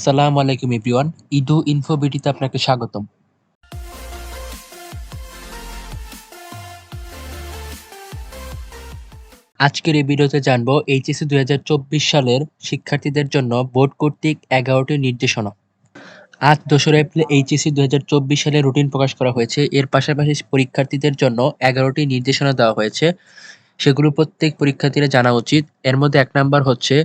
আসসালামু আলাইকুম এভরিওয়ান, ইদু ইনফো বিটিতে আপনাকে স্বাগতম। আজকের এই ভিডিওতে জানব এইচএসসি দুই হাজার চব্বিশ সালের শিক্ষার্থীদের জন্য বোর্ড কর্তৃক এগারোটি নির্দেশনা। আজ দোসরা এপ্রিল এইচএসসি দুই হাজার চব্বিশ সালে রুটিন প্রকাশ করা হয়েছে। এর পাশাপাশি পরীক্ষার্থীদের জন্য এগারোটি নির্দেশনা দেওয়া হয়েছে। সেগুলো প্রত্যেক পরীক্ষার্থীরা জানা উচিত। এর মধ্যে এক নাম্বার হচ্ছে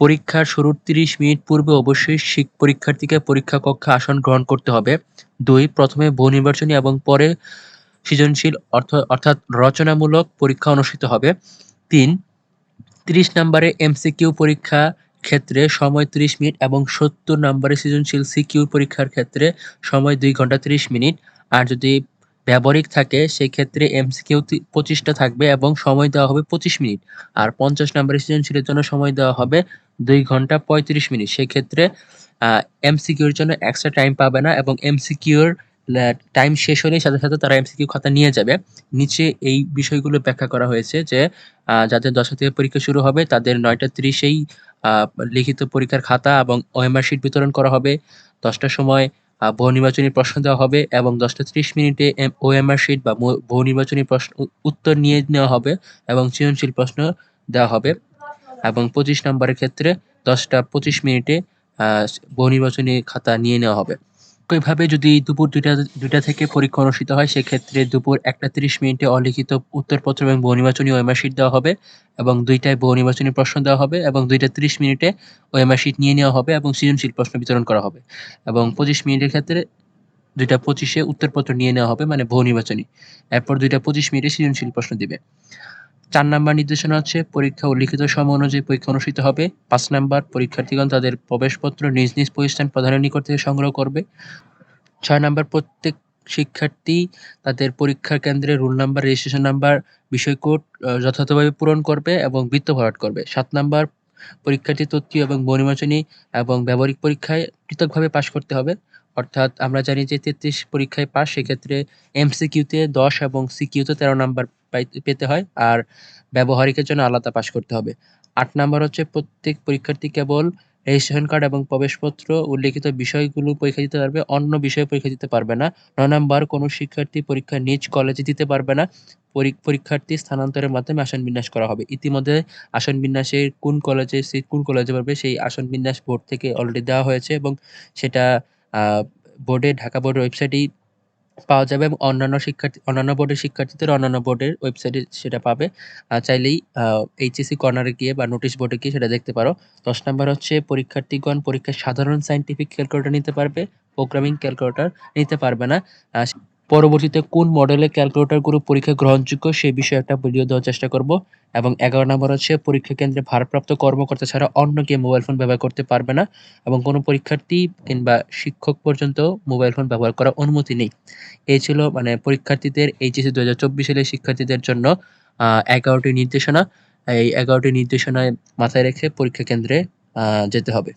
পরীক্ষার শুরুর তিরিশ মিনিট পূর্বে অবশ্যই শিক পরীক্ষার্থীকে পরীক্ষা কক্ষে আসন গ্রহণ করতে হবে। দুই, প্রথমে বহু নির্বাচনী এবং পরে সৃজনশীল অর্থ, অর্থাৎ রচনামূলক পরীক্ষা অনুষ্ঠিত হবে। তিন, তিরিশ নম্বরে এমসিকিউ পরীক্ষা ক্ষেত্রে সময় ত্রিশ মিনিট এবং সত্তর নম্বরে সৃজনশীল সিকিউ পরীক্ষার ক্ষেত্রে সময় দুই ঘণ্টা ত্রিশ মিনিট। আর যদি ব্যবহারিক থাকে সেই ক্ষেত্রে এমসিকিউ পঁচিশটা থাকবে এবং সময় দেওয়া হবে পঁচিশ মিনিট। আর পঞ্চাশ নম্বরের সৃজনশীলের জন্য সময় দেওয়া হবে দুই ঘণ্টা পঁয়ত্রিশ মিনিট। সেক্ষেত্রে এমসিকিউর জন্য এক্সট্রা টাইম পাবে না এবং এমসিকিউর টাইম শেষ হলেই সাথে সাথে তারা এমসিকিউ খাতা নিয়ে যাবে। নিচে এই বিষয়গুলো ব্যাখ্যা করা হয়েছে যে যাদের দশটা থেকে পরীক্ষা শুরু হবে তাদের নয়টা তিরিশেই লিখিত পরীক্ষার খাতা এবং ওএমআর শিট বিতরণ করা হবে। দশটার সময় বহু নির্বাচনী প্রশ্ন দেওয়া হবে এবং দশটা ত্রিশ মিনিটে ওএমআর শিট বা বহু নির্বাচনী প্রশ্ন উত্তর নিয়ে নেওয়া হবে এবং সৃজনশীল প্রশ্ন দেওয়া হবে এবং পঁচিশ নম্বরের ক্ষেত্রে দশটা পঁচিশ মিনিটে বহু নির্বাচনী খাতা নিয়ে নেওয়া হবে। একইভাবে যদি দুপুর দুইটা দুইটা থেকে পরীক্ষা অনুষ্ঠিত হয়, সেক্ষেত্রে দুপুর একটা তিরিশ মিনিটে অলিখিত উত্তরপত্র এবং বহু নির্বাচনী ওএমআর শিট দেওয়া হবে এবং দুইটায় বহু নির্বাচনী প্রশ্ন দেওয়া হবে এবং দুইটা তিরিশ মিনিটে ওএমআর শিট নিয়ে নেওয়া হবে এবং সৃজনশীল প্রশ্ন বিতরণ করা হবে। এবং পঁচিশ মিনিটের ক্ষেত্রে দুইটা পঁচিশে উত্তরপত্র নিয়ে নেওয়া হবে মানে বহু নির্বাচনী। এরপর দুইটা পঁচিশ মিনিটে সৃজনশীল প্রশ্ন দিবে। চার নাম্বার নির্দেশনা হচ্ছে পরীক্ষা উল্লিখিত সময় অনুযায়ী পরীক্ষা অনুষ্ঠিত হবে। পাঁচ নাম্বার, পরীক্ষার্থীগণ তাদের প্রবেশপত্র নিজ নিজ প্রতিষ্ঠান প্রধানের নিকট থেকে সংগ্রহ করবে। ছয় নাম্বার, প্রত্যেক শিক্ষার্থী তাদের পরীক্ষার কেন্দ্রে রোল নাম্বার, রেজিস্ট্রেশন নাম্বার, বিষয় কোড যথাযথভাবে পূরণ করবে এবং বৃত্ত ভরাট করবে। সাত নাম্বার পরীক্ষার্থী তথ্য এবং বনির্বাচনী এবং ব্যবহারিক পরীক্ষায় পৃথকভাবে পাশ করতে হবে। অর্থাৎ আমরা জানি যে তেত্রিশ পরীক্ষায় পাস সেক্ষেত্রে এমসিকিউতে দশ এবং সিকিউতে তেরো নাম্বার পেতে হয়। আর ব্যবহারিকের জন্য আলাদা পাশ করতে হবে। আট নাম্বার হচ্ছে প্রত্যেক পরীক্ষার্থী কেবল রেজিস্ট্রেশন কার্ড এবং প্রবেশপত্র উল্লেখিত বিষয়গুলো পরীক্ষা দিতে পারবে, অন্য বিষয়ে পরীক্ষা দিতে পারবে না। নয় নাম্বার, কোনো শিক্ষার্থী পরীক্ষা নিজ কলেজে দিতে পারবে না। পরীক্ষার্থী স্থানান্তরের মাধ্যমে আসন বিন্যাস করা হবে। ইতিমধ্যে আসন বিন্যাসের কোন কলেজে সিট কোন কলেজে পারবে সেই আসন বিন্যাস বোর্ড থেকে অলরেডি দেওয়া হয়েছে এবং সেটা বোর্ডে ঢাকা বোর্ডের ওয়েবসাইটেই পাওয়া যাবে এবং অন্যান্য শিক্ষার্থী, অন্যান্য বোর্ডের শিক্ষার্থীদের অন্যান্য বোর্ডের ওয়েবসাইটে সেটা পাবে। চাইলেই এইচএসি কর্নারে গিয়ে বা নোটিশ বোর্ডে গিয়ে সেটা দেখতে পারো। দশ নম্বর হচ্ছে পরীক্ষার্থীগণ পরীক্ষায় সাধারণ সাইন্টিফিক ক্যালকুলেটর নিতে পারবে প্রোগ্রামিং ক্যালকুলেটর নিতে পারবে না। পরবর্তীতে কোন মডেলের ক্যালকুলেটরগুলো পরীক্ষা গ্রহণযোগ্য সে বিষয়ে একটা ভিডিও দেওয়ার চেষ্টা করব এবং এগারো নম্বর হচ্ছে পরীক্ষা কেন্দ্রে ভারপ্রাপ্ত কর্মকর্তা ছাড়া অন্য কেউ মোবাইল ফোন ব্যবহার করতে পারবে না এবং কোনো পরীক্ষার্থী কিংবা শিক্ষক পর্যন্ত মোবাইল ফোন ব্যবহার করার অনুমতি নেই। এই ছিল মানে পরীক্ষার্থীদের এইচএসি দু হাজার চব্বিশ শিক্ষার্থীদের জন্য এগারোটি নির্দেশনা। এই এগারোটি নির্দেশনায় মাথায় রেখে পরীক্ষা কেন্দ্রে যেতে হবে।